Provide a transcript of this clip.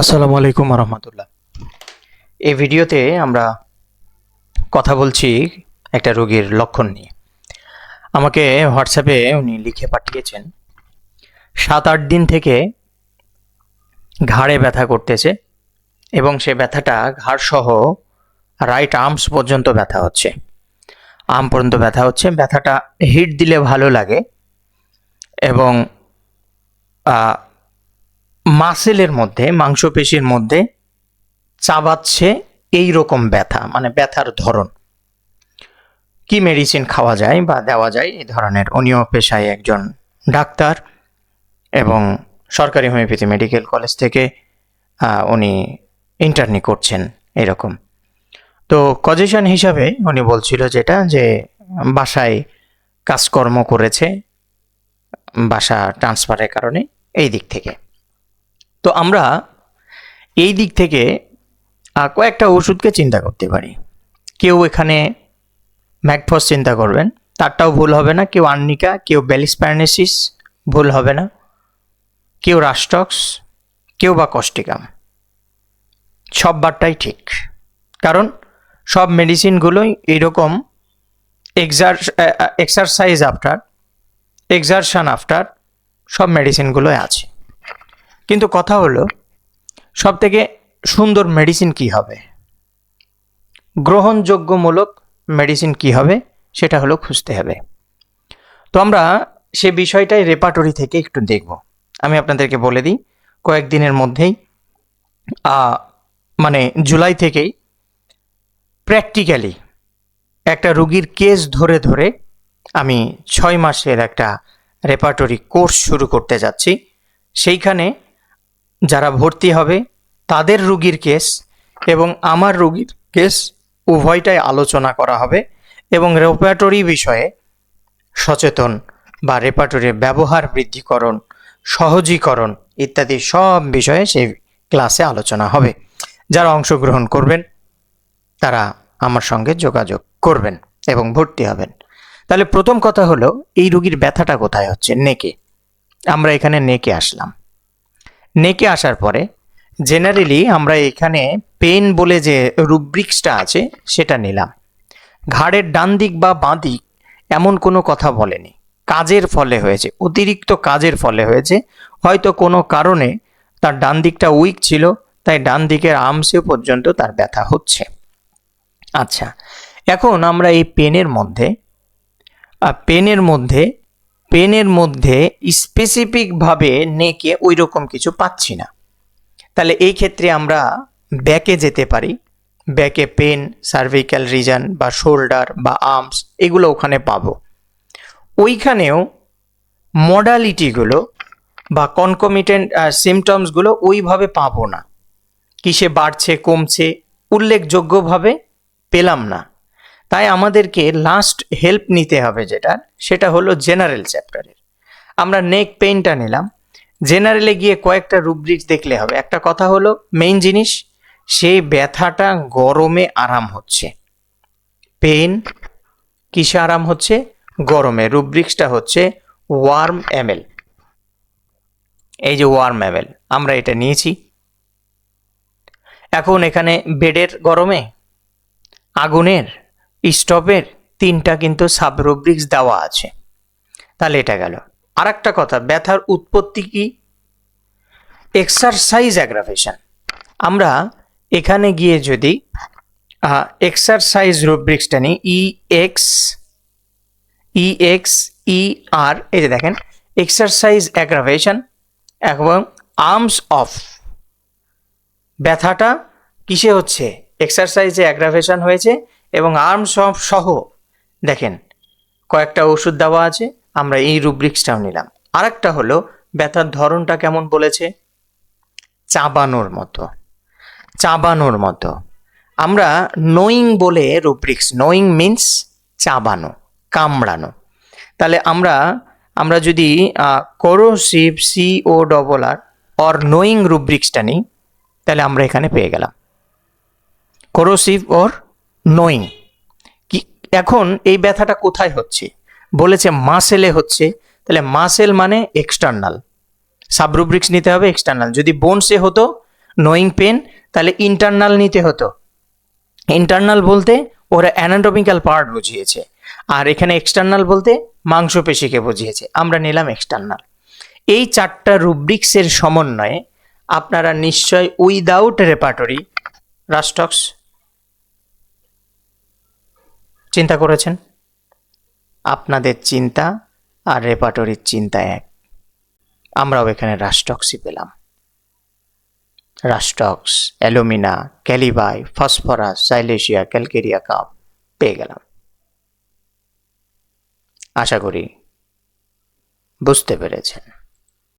আসসালামু আলাইকুম রহমতুল্লাহ। এই ভিডিওতে আমরা কথা বলছি একটা রোগীর লক্ষণ নিয়ে। আমাকে হোয়াটসঅ্যাপে উনি লিখে পাঠিয়েছেন, সাত আট দিন থেকে ঘাড়ে ব্যথা করতেছে এবং সে ব্যথাটা ঘাড় সহ রাইট আর্মস পর্যন্ত ব্যথা হচ্ছে। আর্ম পর্যন্ত ব্যথা হচ্ছে, ব্যথাটা হিট দিলে ভালো লাগে এবং মাসেলের মধ্যে, মাংসপেশির মধ্যে চাবাচ্ছে এই রকম ব্যথা মানে ব্যথার ধরন। কি মেডিসিন খাওয়া যায় বা দেওয়া যায় এই ধরনের উনিও পেশায় একজন ডাক্তার এবং সরকারি হোমিওপ্যাথি মেডিকেল কলেজ থেকে উনি ইন্টার্নি করছেন এরকম। তো কজেশন হিসাবে উনি বলছিল যেটা যে, বাসায় কাজকর্ম করেছে, বাসা ট্রান্সফারের কারণে এই দিক থেকে। তো আমরা এই দিক থেকে কয়েকটা ওষুধকে চিন্তা করতে পারি। কেউ এখানে ম্যাকফস চিন্তা করবেন, তারটাও ভুল হবে না। কেউ আর্নিকা, কেউ ব্যালিসপ্যারনেসিস, ভুল হবে না। কেউ রাস্টক্স কেউ বা কস্টিকাম সব বারটাই ঠিক। কারণ সব মেডিসিনগুলোই এইরকম এক্সার এক্সারসাইজ আফটার এক্সারশন আফটার সব মেডিসিনগুলোই আছে। কিন্তু কথা হলো সব থেকে সুন্দর মেডিসিন কি হবে? গ্রহণযোগ্যমূলক মেডিসিন কি হবে? সেটা হলো খুঁজতে হবে। তো আমরা সে বিষয়টাই রেপাটরি থেকে একটু দেখব। আমি আপনাদেরকে বলে দিই, কয়েকদিনের মধ্যেই মানে জুলাই থেকেই প্র্যাকটিক্যালি একটা রুগীর কেস ধরে ধরে আমি ছয় মাসের একটা রেপাটরি কোর্স শুরু করতে যাচ্ছি। সেইখানে যারা ভর্তি হবে, তাদের রুগীর কেস এবং আমার রুগীর কেস উভয়টাই আলোচনা করা হবে এবং রেপাটরি বিষয়ে সচেতন বা রেপাটরির ব্যবহার বৃদ্ধিকরণ, সহজীকরণ ইত্যাদি সব বিষয়ে সেই ক্লাসে আলোচনা হবে। যারা অংশগ্রহণ করবেন, তারা আমার সঙ্গে যোগাযোগ করবেন এবং ভর্তি হবেন। তাহলে প্রথম কথা হলো, এই রুগীর ব্যথাটা কোথায় হচ্ছে? নেকে। আমরা এখানে নেকে আসলাম। নেকে আসার পরে জেনারেলি আমরা এখানে পেন বলে যে রুব্রিক্সটা আছে, সেটা নিলাম। ঘাড়ের ডান দিক বা বাঁ দিক এমন কোনো কথা বলেনি। কাজের ফলে হয়েছে, অতিরিক্ত কাজের ফলে হয়েছে। হয়তো কোনো কারণে তার ডান দিকটা উইক ছিল, তাই ডান দিকের আর্মসে পর্যন্ত তার ব্যথা হচ্ছে। আচ্ছা এখন আমরা এই পেনের মধ্যে পেনের মধ্যে পেনের মধ্যে স্পেসিফিকভাবে নেকে ওই রকম কিছু পাচ্ছি না। তাহলে এই ক্ষেত্রে আমরা ব্যাকে যেতে পারি। ব্যাকে পেন সার্ভিক্যাল রিজন বা শোল্ডার বা আর্মস এগুলো ওখানে পাবো। ওইখানেও মডালিটিগুলো বা কনকমিটেন্ট সিমটমসগুলো ওইভাবে পাবো না। কিসে বাড়ছে, কমছে, উল্লেখযোগ্যভাবে পেলাম না। তাই আমাদেরকে লাস্ট হেল্প নিতে হবে যেটা, সেটা হলো জেনারেল চ্যাপ্টারের আমরা নেক পেইনটা নিলাম। জেনারেলে গিয়ে কয়েকটা রুব্রিক্স দেখলে হবে। একটা কথা হলো মেইন জিনিস, সেই ব্যথাটা গরমে আরাম হচ্ছে। পেন কিসে আরাম হচ্ছে? গরমে। রুব্রিক্সটা হচ্ছে ওয়ার্ম অ্যামেল এই যে ওয়ার্ম অ্যামেল আমরা এটা নিয়েছি। এখন এখানে বেডের গরমে, আগুনের স্টপের তিনটা কিন্তু সাব রুব্রিক্স দেওয়া আছে। তাহলে এটা গেল। আর একটা কথা, ব্যথার উৎপত্তি কি? এক্সারসাইজ অ্যাগ্রাভেশন আমরা এখানে গিয়ে যদি এক্সারসাইজ রুব্রিক্সটা নিই ই এক্স ই এক্স ই আর এই যে দেখেন এক্সারসাইজ অ্যাগ্রাভেশন এবং আর্মস অফ ব্যথাটা কিসে হচ্ছে? এক্সারসাইজে অ্যাগ্রাভেশন হয়েছে এবং আর্মস অফ সহ, দেখেন, কয়েকটা ওষুধ দেওয়া আছে, আমরা এই রুব্রিক্সটাও নিলাম। আরেকটা হলো, ব্যথার ধরনটা কেমন বলেছে? চাবানোর মতো। চাবানোর মতো। আমরা নোয়িং বলে রুব্রিক্স নোয়িং মিন্স চাবানো, কামড়ানো। তাহলে আমরা আমরা যদি corrosive C O double R or knowing রুব্রিক্সটা নিই, তাহলে আমরা এখানে পেয়ে গেলাম। করোসিভ ওর নোয়িং। কি এখন এই ব্যথাটা কোথায় হচ্ছে? বলেছে মাসেলে হচ্ছে। তাহলে মাসেল মানে এক্সটার্নাল সাবরুব্রিক্স নিতে হবে এক্সটার্নাল যদি বোনসে হতো নোয়িং পেন তাহলে ইন্টারনাল নিতে হতো। ইন্টারনাল বলতে ওরা অ্যানাটমিক্যাল পার্ট বুঝিয়েছে। আর এখানে এক্সটার্নাল বলতে মাংসপেশিকে বুঝিয়েছে। আমরা নিলাম এক্সটার্নাল এই চারটা রুব্রিক্সের সমন্বয়ে আপনারা নিশ্চয় উইদাউট রেপাটরি রাস্টক্স চিন্তা করেছেন? আপনাদের চিন্তা আর রেপাটরির চিন্তা এক। আমরাও এখানে রাস্টক্সই পেলাম। Rhus tox alumina, kali bi, phosphorus, silicea, calcarea cup পেয়ে গেলাম। আশা করি বুঝতে পেরেছেন।